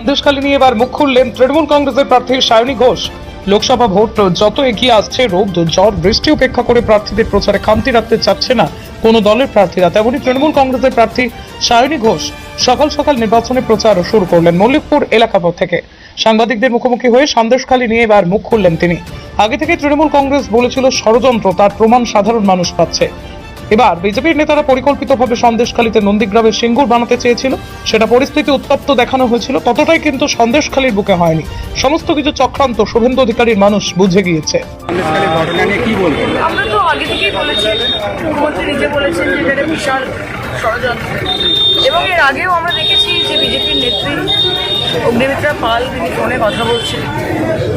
সন্দেশখালী নিয়ে এবার মুখ খুললেন তৃণমূল কংগ্রেসের প্রার্থী সায়নী ঘোষ। লোকসভা ভোট যত এগিয়ে আসছে, রোদ, ঝড়, বৃষ্টি উপেক্ষা করে প্রার্থীদের প্রচারে খামতি রাখতে চাচ্ছে না কোনো দলের প্রার্থীরা। তেমনই তৃণমূল কংগ্রেসের প্রার্থী সায়নী ঘোষ সকাল সকাল নির্বাচনী প্রচার শুরু করলেন মল্লিকপুর এলাকা থেকে। সাংবাদিকদের মুখোমুখি হয়ে সন্দেশখালী নিয়ে এবার মুখ খুললেন তিনি। আগে থেকে তৃণমূল কংগ্রেস বলেছিল ষড়যন্ত্র, তার প্রমাণ সাধারণ মানুষ পাচ্ছে। এবার বিজেপির নেতারা পরিকল্পিতভাবে সন্দেশখালীতে নন্দীগ্রামের সিঙ্গুর বানাতে চেয়েছিল। সেটা পরিস্থিতি উত্তপ্ত দেখানো হয়েছিল। ততটাই কিন্তু সন্দেশখালীর বুকে হয়নি। সমস্ত কিছু চক্রান্ত শুভেন্দু অধিকারীর মানুষ বুঝে গিয়েছে। সন্দেশখালী ঘটনা নিয়ে কি বলবেন? আমরা তো আগে থেকেই বলেছি মুখ্যমন্ত্রী নিজে বলেছেন যে এটা বিশাল ষড়যন্ত্র। এবং এর আগেও আমরা দেখেছি যে বিজেপির নেত্রী অগ্নিমিত্রা পাল তিনি ফোনে কথা বলছেন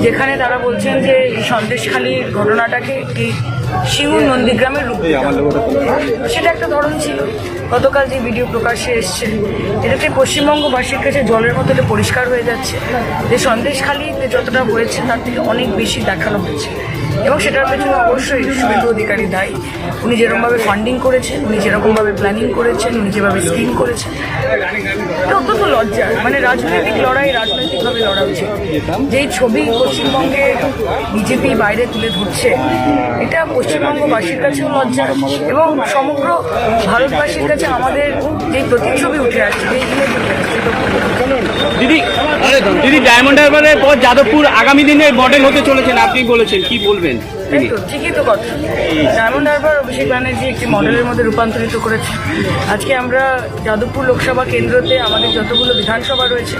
যেখানে তারা বলছেন যে এই সন্দেশখালীর ঘটনাটাকে একটি সিঙ্গুর নন্দীগ্রামের রূপ সেটা একটা ধরন ছিল। গতকাল যে ভিডিও প্রকাশ্যে এসছে এটাতে পশ্চিমবঙ্গবাসীর কাছে জলের মতো পরিষ্কার হয়ে যাচ্ছে। যে সন্দেশখালীতে যতটা হয়েছে তার থেকে অনেক বেশি দেখানো হয়েছে। এবং সেটার পেছনে অবশ্যই শুভেন্দু অধিকারী দায়ী। উনি যেরকমভাবে ফান্ডিং করেছেন উনি যেরকমভাবে প্ল্যানিং করেছেন উনি যেভাবে স্কিম করেছেন। এটা অত্যন্ত লজ্জার। মানে রাজনৈতিক লড়াই রাজনৈতিকভাবে লড়া উচিত। যেই ছবি পশ্চিমবঙ্গে বিজেপি বাইরে তুলে ধরছে এটা পশ্চিমবঙ্গবাসীর কাছেও লজ্জা এবং সমগ্র ভারতবাসীর কাছে আমাদের যে প্রতিচ্ছবি উঠে আসছে দিদি দিদি ডায়মন্ড হারবারের পর যাদবপুর আগামী দিনে মডেল হতে চলেছেন, আপনি বলেছেন, কি বলবেন? তাই তো, ঠিকই তো কথা। ডায়মন্ড হারবার অভিষেক ব্যানার্জি একটি মডেলের মধ্যে রূপান্তরিত করেছে। আজকে আমরা যাদবপুর লোকসভা কেন্দ্রতে আমাদের যতগুলো বিধানসভা রয়েছে,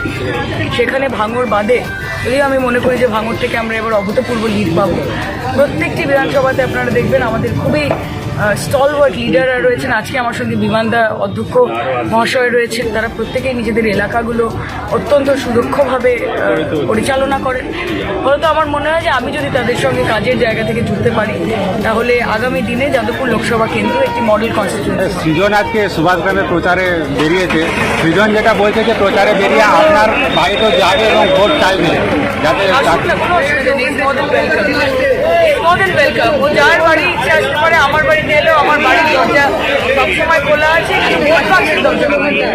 সেখানে ভাঙর বাদে যদিও আমি মনে করি যে ভাঙর থেকে আমরা এবার অভূতপূর্ব লিড পাবো। প্রত্যেকটি বিধানসভাতে আপনারা দেখবেন আমাদের খুবই স্টলওয়ার্ড লিডাররা রয়েছেন। আজকে আমার সঙ্গে বিমানদা অধ্যক্ষ মহাশয় রয়েছেন। তারা প্রত্যেকেই নিজেদের এলাকাগুলো অত্যন্ত সুদক্ষভাবে পরিচালনা করেন। ফলত আমার মনে হয় যে আমি যদি তাদের সঙ্গে কাজের জায়গা থেকে জুড়তে পারি তাহলে আগামী দিনে যাদবপুর লোকসভা কেন্দ্র একটি মডেল সৃজন আজকে সুভাষগ্রামে প্রচারে বেরিয়েছে। সৃজন যেটা বলছে যে প্রচারে বেরিয়ে আপনার বাড়িতেও যাবে এবং ভোট চাইবে যাতে কোনো অসুবিধা নেই more than welcome more than welcome ও যার বাড়ি ইচ্ছে আসতে পারে আমার বাড়িতে এলেও আমার বাড়ির দরজা সবসময় খোলা আছে কিন্তু ভোট বাক্সের দরজা খোলা আছে।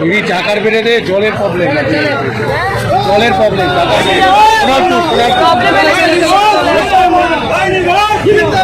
দিদি চাকার বেড়েতে জলের প্রবলেম জলের প্রবলেম প্রবলেম 来人哪